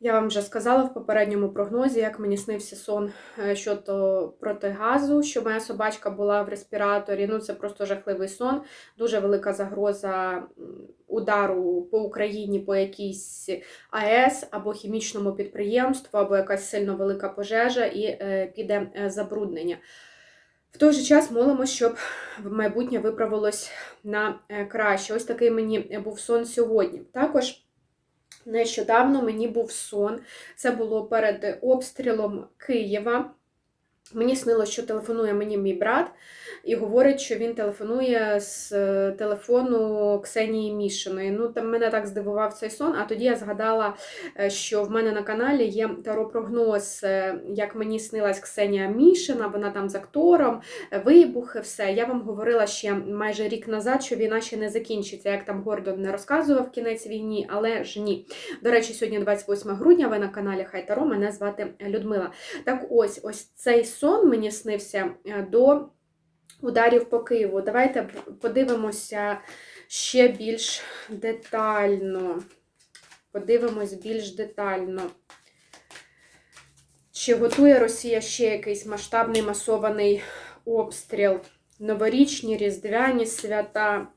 Я вам вже сказала в попередньому прогнозі, як мені снився сон е, щодо протигазу, що моя собачка була в респіраторі. Ну, це просто жахливий сон, дуже велика загроза удару по Україні по якійсь АЕС або хімічному підприємству, або якась сильно велика пожежа і е, піде е, забруднення. В той же час молимося, щоб в майбутнє виправилось на краще. Ось такий мені був сон сьогодні. Також. Нещодавно мені був сон. Це було перед обстрілом Києва. Мені снилося, що телефонує мені мій брат і говорить, що він телефонує з е, телефону Ксенії Мішиної. Ну, там мене так здивував цей сон. А тоді я згадала, е, що в мене на каналі є таро-прогноз, е, як мені снилась Ксенія Мішина, вона там з актором, вибухи, все. Я вам говорила ще майже рік назад, що війна ще не закінчиться, як там Гордон не розказував кінець війні, але ж ні. До речі, сьогодні 28 грудня, ви на каналі Хай Таро, мене звати Людмила. Так ось, ось цей сон мені снився е, до ударів по Києву. Давайте подивимося ще більш детально. Подивимось більш детально. Чи готує Росія ще якийсь масштабний масований обстріл? Новорічні, різдвяні свята,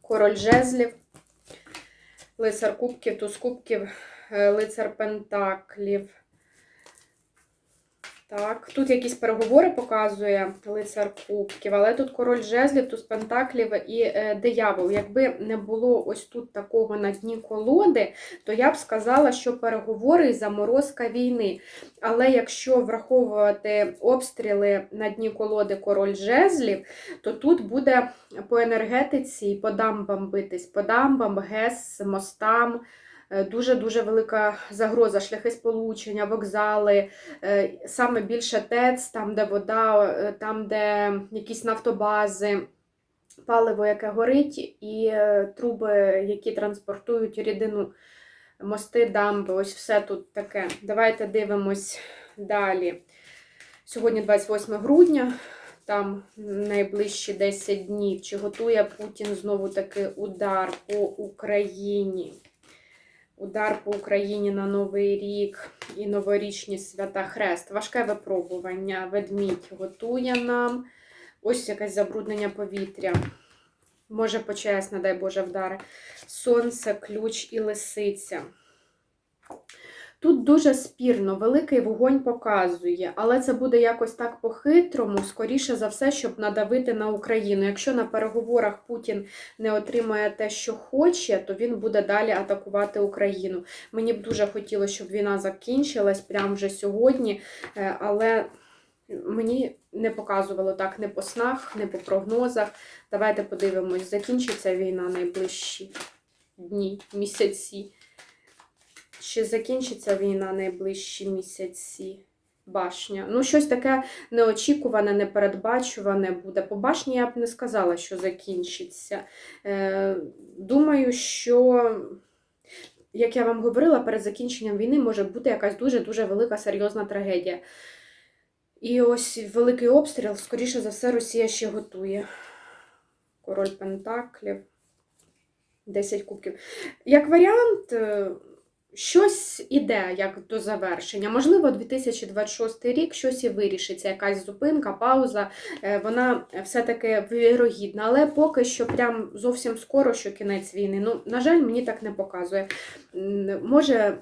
король жезлів, лицар кубків, туз кубків, е, лицар пентаклів. Так, тут якісь переговори показує лицар кубків, але тут король жезлів, туз пентаклів і е, диявол. Якби не було ось тут такого на дні колоди, то я б сказала, що переговори і заморозка війни. Але якщо враховувати обстріли на дні колоди король жезлів, то тут буде по енергетиці по дамбам битись, по дамбам, ГЕС, мостам. Е, Дуже-дуже велика загроза, шляхи сполучення, вокзали, е, саме більше ТЕЦ, там, де вода, е, там, де якісь нафтобази, паливо, яке горить, і труби, які транспортують рідину, мости, дамби, ось все тут таке. Давайте дивимось далі. Сьогодні 28 грудня. Там найближчі 10 днів. Чи готує Путін знову таки удар по Україні? Удар по Україні на Новий рік і новорічні свята Хрест. Важке випробування. Ведмідь готує нам. Ось якесь забруднення повітря. Може ПЧС, не дай Боже, вдари. Сонце, ключ і лисиця. Тут дуже спірно, великий вогонь показує, але це буде якось так по-хитрому, скоріше за все, щоб надавити на Україну. Якщо на переговорах Путін не отримає те, що хоче, то він буде далі атакувати Україну. Мені б дуже хотілося, щоб війна закінчилась прямо вже сьогодні, е, але мені не показувало так ні по снах, ні по прогнозах. Давайте подивимось, закінчиться війна найближчі дні, місяці. Чи закінчиться війна найближчі місяці? Башня. Ну, щось таке неочікуване, непередбачуване буде. По башні я б не сказала, що закінчиться. Е, Думаю, що, як я вам говорила, перед закінченням війни може бути якась дуже-дуже велика серйозна трагедія. І ось великий обстріл, скоріше за все, Росія ще готує. Король Пентаклів. 10 кубків. Як варіант. Щось іде як до завершення. Можливо, 2026 рік щось і вирішиться, якась зупинка, пауза. Е, Вона все-таки вірогідна, але поки що прям зовсім скоро, що кінець війни. Ну, на жаль, мені так не показує. Може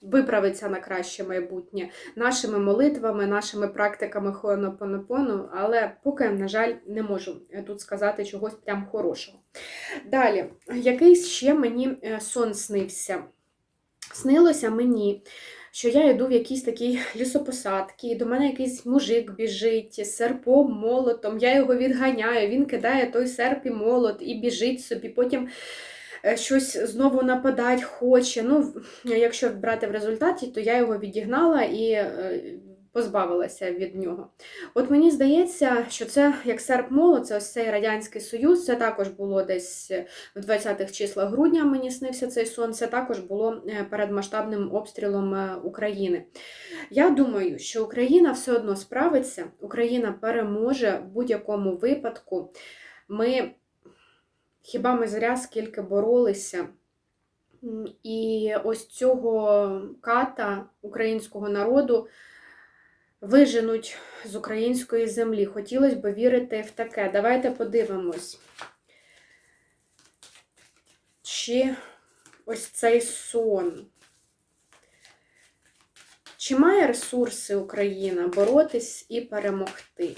виправиться на краще майбутнє нашими молитвами, нашими практиками хоонопонопону, але поки, на жаль, не можу тут сказати чогось прям хорошого. Далі, якийсь ще мені е, сон снився. Снилося мені, що я йду в якійсь такій лісопосадці, і до мене якийсь мужик біжить з серпом, молотом, я його відганяю, він кидає той серп і молот і біжить собі, потім е, щось знову нападать хоче. Ну, якщо брати в результаті, то я його відігнала і е, позбавилася від нього. От мені здається, що це як серп молот, це ось цей Радянський Союз, це також було десь в 20-х числах грудня мені снився цей сон, це також було е, перед масштабним обстрілом е, України. Я думаю, що Україна все одно справиться, Україна переможе в будь-якому випадку. Ми хіба ми зря скільки боролися І ось цього ката українського народу виженуть з української землі. Хотілося б вірити в таке. Давайте подивимось. Чи ось цей сон. Чи має ресурси Україна боротись і перемогти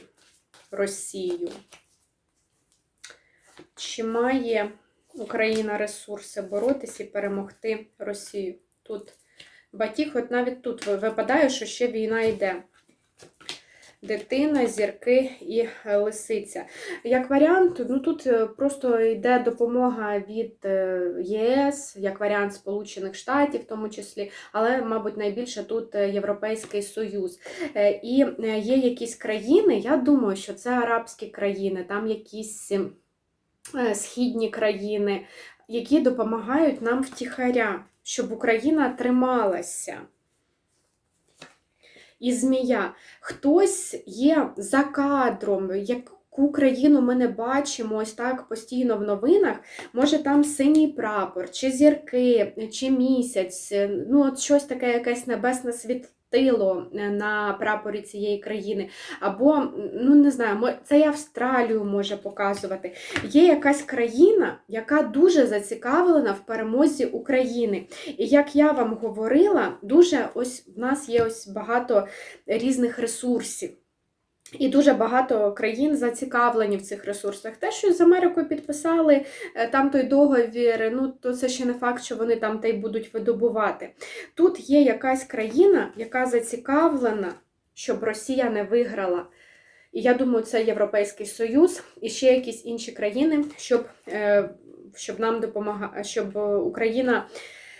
Росію? Чи має Україна ресурси боротись і перемогти Росію? Тут батіг, от навіть тут випадає, що ще війна йде. Дитина, зірки і лисиця. Як варіант, ну тут е, просто йде допомога від е, ЄС, як варіант Сполучених Штатів, в тому числі, але, мабуть, найбільше тут е, Європейський Союз. І є якісь країни, я думаю, що це арабські країни, там якісь е, східні країни, які допомагають нам втіхаря, щоб Україна трималася. І змія. Хтось є за кадром, яку країну ми не бачимо ось так постійно в новинах. Може там синій прапор, чи зірки, чи місяць, ну от щось таке, якесь небесне світило на прапорі цієї країни. Або, ну не знаю, це і Австралію може показувати. Є якась країна, яка дуже зацікавлена в перемозі України. І як я вам говорила, дуже ось в нас є ось багато різних ресурсів. І дуже багато країн зацікавлені в цих ресурсах. Те, що з Америкою підписали е, там той договір, ну то це ще не факт, що вони там та й будуть видобувати. Тут є якась країна, яка зацікавлена, щоб Росія не виграла. І я думаю, це Європейський Союз і ще якісь інші країни, щоб, е, щоб нам допомагати, щоб е, Україна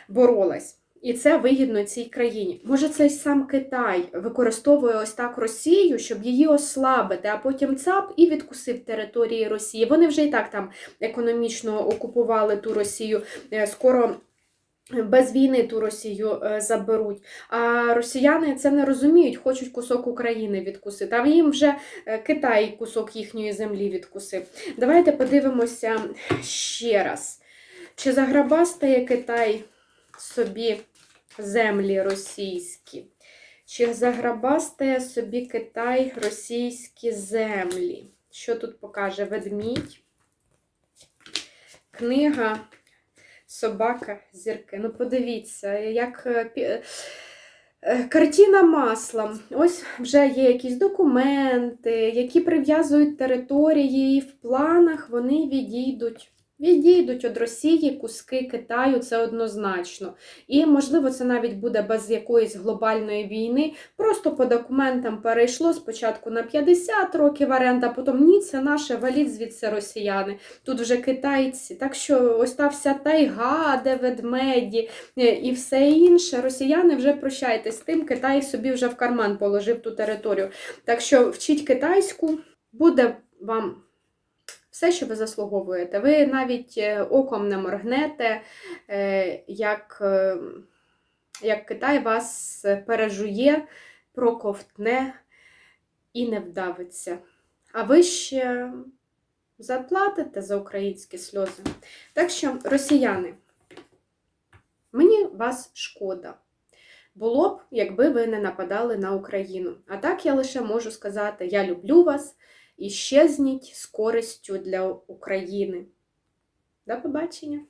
боролась. І це вигідно цій країні. Може, цей сам Китай використовує ось так Росію, щоб її ослабити, а потім ЦАП і відкусив території Росії. Вони вже і так там економічно окупували ту Росію. Е, Скоро без війни ту Росію е, заберуть. А росіяни це не розуміють, хочуть кусок України відкусити. А їм вже е, Китай кусок їхньої землі відкусив. Давайте подивимося ще раз. Чи заграбастає Китай собі землі російські? Чи заграбастає собі Китай російські землі? Що тут покаже ведмідь? Книга Собака зірки. Ну, подивіться, як е, е, картина маслом. Ось вже є якісь документи, які прив'язують території, і в планах вони відійдуть. Відійдуть від Росії куски Китаю, це однозначно. І, можливо, це навіть буде без якоїсь глобальної війни. Просто по документам перейшло спочатку на 50 років оренда, потім ні, це наше, валіть звідси росіяни. Тут вже китайці. Так що ось та вся тайга, де ведмеді е, і все інше. Росіяни вже прощайтесь з тим, Китай собі вже в карман положив ту територію. Так що вчіть китайську, буде вам все, що ви заслуговуєте. Ви навіть е, оком не моргнете, е, як, е, як Китай вас пережує, проковтне і не вдавиться. А ви ще заплатите за українські сльози. Так що, росіяни, мені вас шкода. Було б, якби ви не нападали на Україну. А так я лише можу сказати: я люблю вас і щезніть з користю для України. До побачення!